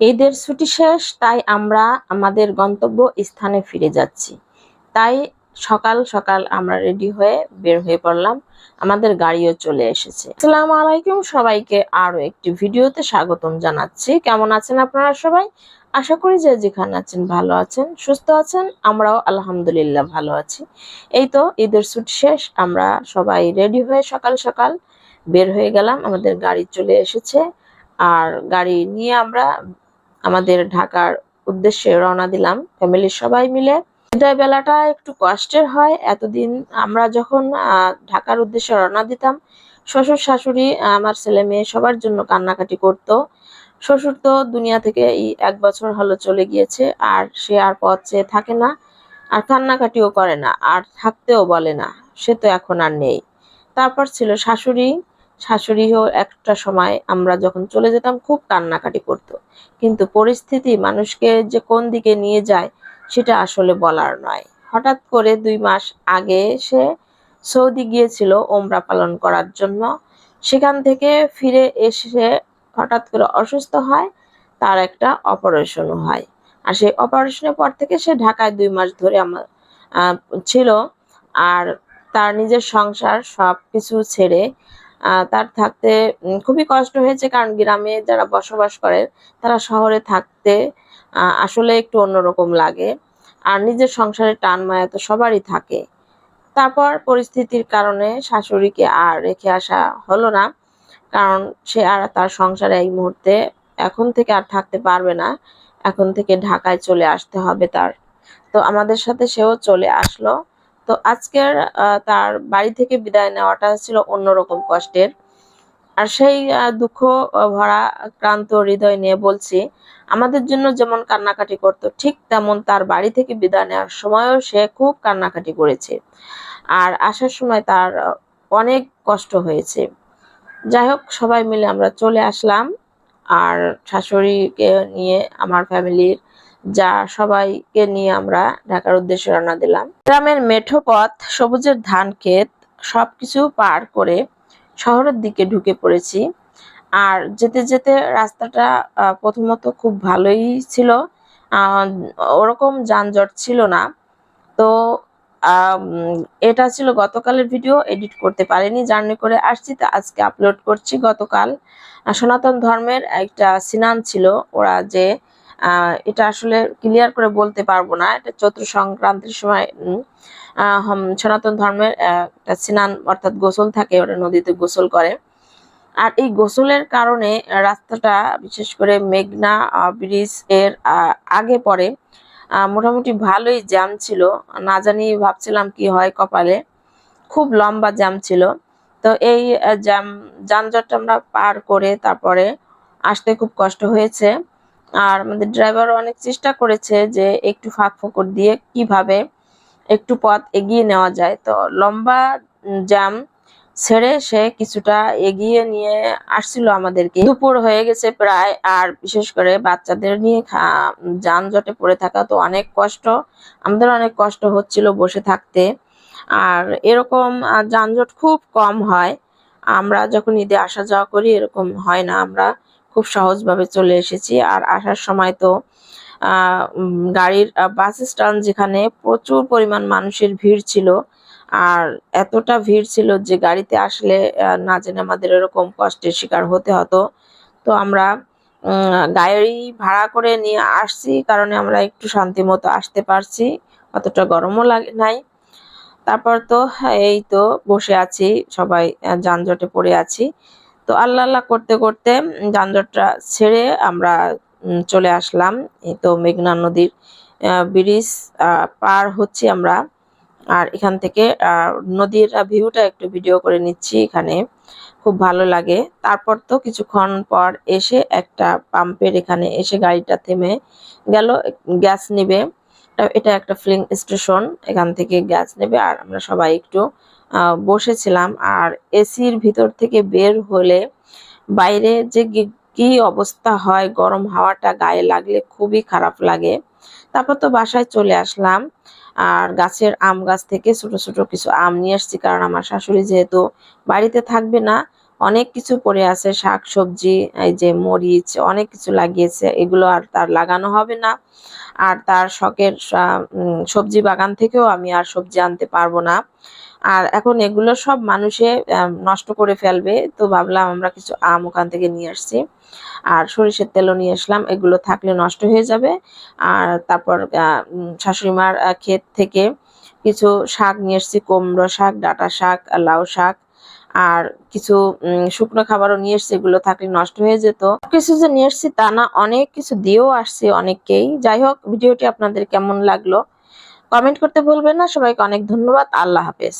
ঈদের ছুটি শেষ, তাই আমরা আমাদের গন্তব্য স্থানে ফিরে যাচ্ছি। তাই সকাল সকাল আমরা রেডি হয়ে বের হয়ে পড়লাম। আমাদের গাড়িও চলে এসেছে। আসসালামু আলাইকুম সবাইকে আরও একটি ভিডিওতে স্বাগতম জানাচ্ছি। কেমন আছেন আপনারা সবাই? আশা করি যে যেখানে আছেন ভালো আছেন, সুস্থ আছেন, আমরাও আলহামদুলিল্লাহ ভালো আছি। এই তো ঈদের ছুটি শেষ, আমরা সবাই রেডি হয়ে সকাল সকাল বের হয়ে গেলাম। আমাদের গাড়ি চলে এসেছে। আর গাড়ি নিয়ে আমরা আমাদের ঢাকার উদ্দেশ্যে রওনা দিলাম। ফ্যামিলির সবাই মিলে বিদায় বেলাটা একটু কষ্টের হয়। এতদিন আমরা যখন ঢাকার উদ্দেশ্যে রওনা দিতাম, শ্বশুর, শাশুড়ি, আমার ছেলে মেয়ে সবার জন্য কান্নাকাটি করত। শ্বশুর তো দুনিয়া থেকে এই এক বছর হলো চলে গিয়েছে, আর সে আর পথ চেয়ে থাকে না, আর কান্নাকাটিও করে না, আর থাকতেও বলে না, সে তো এখন আর নেই। তারপর ছিল শাশুড়ি শাশুড়িও একটা সময় আমরা যখন চলে যেতাম খুব কান্নাকাটি করতো। কিন্তু পরিস্থিতি মানুষকে যে কোন দিকে নিয়ে যায় সেটা আসলে বলার নয়। হঠাৎ করে দুই মাস আগে সে সৌদি গিয়েছিল ওমরা পালন করার জন্য। সেখান থেকে ফিরে এসে হঠাৎ করে অসুস্থ হয়, তার একটা অপারেশন হয়। আর সেই অপারেশনের পর থেকে সে ঢাকায় দুই মাস ধরে আমার ছিল। আর তার নিজের সংসার সব কিছু ছেড়ে তার থাকতে খুবই কষ্ট হয়েছে কারণ গ্রামে যারা বসবাস করে, তারা শহরে থাকতে আসলে একটু অন্যরকম লাগে। আর নিজের সংসারে টান মায়া তো সবারই থাকে। তারপর পরিস্থিতির কারণে শাশুড়িকে আর রেখে আসা হলো না, কারণ সে আর তার সংসারে এই মুহূর্তে এখন থেকে আর থাকতে পারবে না। এখন থেকে ঢাকায় চলে আসতে হবে তার। তো আমাদের সাথে সেও চলে আসলো। তো আজকের তার বাড়ি থেকে বিদায় নেওয়াটা ছিল অন্যরকম কষ্টের। আর সেই দুঃখ ভরা ক্লান্ত হৃদয় নিয়ে বলছি, আমাদের জন্য যেমন কান্নাকাটি করতো, ঠিক তেমন তার বাড়ি থেকে বিদায় নেওয়ার সময়ও সে খুব কান্নাকাটি করেছে। আর আসার সময় তার অনেক কষ্ট হয়েছে। যাই হোক, সবাই মিলে আমরা চলে আসলাম। আর শাশুড়িকে নিয়ে আমার ফ্যামিলির যা সবাইকে নিয়ে আমরা ঢাকার উদ্দেশ্যে রওনা দিলাম। গ্রামের মেঠো পথ, সবুজের ধান ক্ষেত, সবকিছু পার করে শহরের দিকে ঢুকে পড়েছি। আর যেতে যেতে রাস্তাটা প্রথমত খুব ভালোই ছিল। ওরকম যানজট ছিল না। তো এটা ছিল গতকালের ভিডিও, এডিট করতে পারিনি, জার্নি করে আসছি, তা আজকে আপলোড করছি গতকাল। সনাতন ধর্মের একটা সিনান ছিল, ওরা যে এটা আসলে ক্লিয়ার করে বলতে পারব না। এটা চৈত্র সংক্রান্তির সময় সনাতন ধর্মের একটা সিনান অর্থাৎ গোসল থাকে, ওরা নদীতে গোসল করে। আর এই গোসলের কারণে রাস্তাটা, বিশেষ করে মেঘনা ব্রিজের আগে পরে মোটামুটি ভালোই জ্যাম ছিল। না জানি ভাবছিলাম কি হয় কপালে। খুব লম্বা জ্যাম ছিল। তো এই জ্যাম, যানজটটা আমরা পার করে তারপরে আসতে খুব কষ্ট হয়েছে। আর আমাদের ড্রাইভার অনেক চেষ্টা করেছে যে একটু ফাঁক ফোকর দিয়ে কীভাবে একটু পথ এগিয়ে নেওয়া যায়। তো লম্বা জ্যাম ছেড়ে সে কিছুটা এগিয়ে নিয়ে আসছিল আমাদেরকে। দুপুর হয়ে গেছে প্রায়, আর বিশেষ করে বাচ্চাদের নিয়ে যানজটে পড়ে থাকা তো অনেক কষ্ট, আমাদের অনেক কষ্ট হচ্ছিল বসে থাকতে। আর এরকম যানজট খুব কম হয়। আমরা যখন ঈদে আসা যাওয়া করি এরকম হয় না। আমরা খুব সহজভাবে চলে এসেছি। আর আসার সময় তো গাড়ির বাস স্ট্যান্ড যেখানে প্রচুর পরিমাণ মানুষের ভিড় ছিল। আর এতটা ভিড় ছিল যে গাড়িতে আসলে না জেনে আমাদের এরকম কষ্টের শিকার হতে হতো। তো আমরা গাড়ি ভাড়া করে নিয়ে আসছি কারণে আমরা একটু শান্তি মতো আসতে পারছি। অতটা গরমও লাগে নাই। তারপর তো, এই তো বসে আছি, সবাই যানজটে পড়ে আছি। তো আল্লাহ আল্লাহ করতে করতে যানজটটা ছেড়ে আমরা চলে আসলাম। তো মেঘনা নদীর ব্রিজ পার হচ্ছি আমরা। আর এখান থেকে নদীর ভিউটা একটু ভিডিও করে নিচ্ছি এখানে। খুব ভালো লাগে। তারপর তো কিছুক্ষণ পর এসে একটা পাম্পের এখানে এসে গাড়িটা থেমে গেল গ্যাস নিবে। এটা- একটা ফিলিং স্টেশন এখান থেকে গ্যাস নেবে। আর আমরা সবাই একটু বসেছিলাম। আর এসির ভিতর থেকে বের হলে বাইরে যে কি অবস্থা হয়, গরম হাওয়াটা গায়ে লাগলে খুবই খারাপ লাগে। তারপর তো বাসায় চলে আসলাম। আর গাছের আম গাছ থেকে ছোট ছোট কিছু আম নিয়ে আসছি, কারণ আমার শাশুড়ি যেহেতু বাড়িতে থাকবে না অনেক কিছু পড়ে আছে শাক সবজি এই যে মরিচ অনেক কিছু লাগিয়েছে। এগুলো আর তার লাগানো হবে না। আর তার শখের সবজি বাগান থেকেও আমি আর সবজি আনতে পারব না। আর এখন এগুলো সব মানুষে নষ্ট করে ফেলবে। তো ভাবলাম আমরা কিছু আম ওখান থেকে নিয়ে আসছি। আর সরিষার তেলও নিয়ে আসলাম। এগুলো থাকলে নষ্ট হয়ে যাবে। আর তারপর আহ, উম, শাশুড়ি মার ক্ষেত থেকে কিছু শাক নিয়ে এসেছি। কুমড়ো শাক ডাঁটা শাক লাউ শাক। আর কিছু শুকনো খাবারও নিয়ে এসেছি, এগুলো থাকলে নষ্ট হয়ে যেত। কিছু যে নিয়ে এসছি তা না, অনেক কিছু দিয়েও আসছি অনেককেই। যাই হোক, ভিডিওটি আপনাদের কেমন লাগল? কমেন্ট করতে ভুলবেন না। সবাইকে অনেক ধন্যবাদ। আল্লাহ হাফেজ।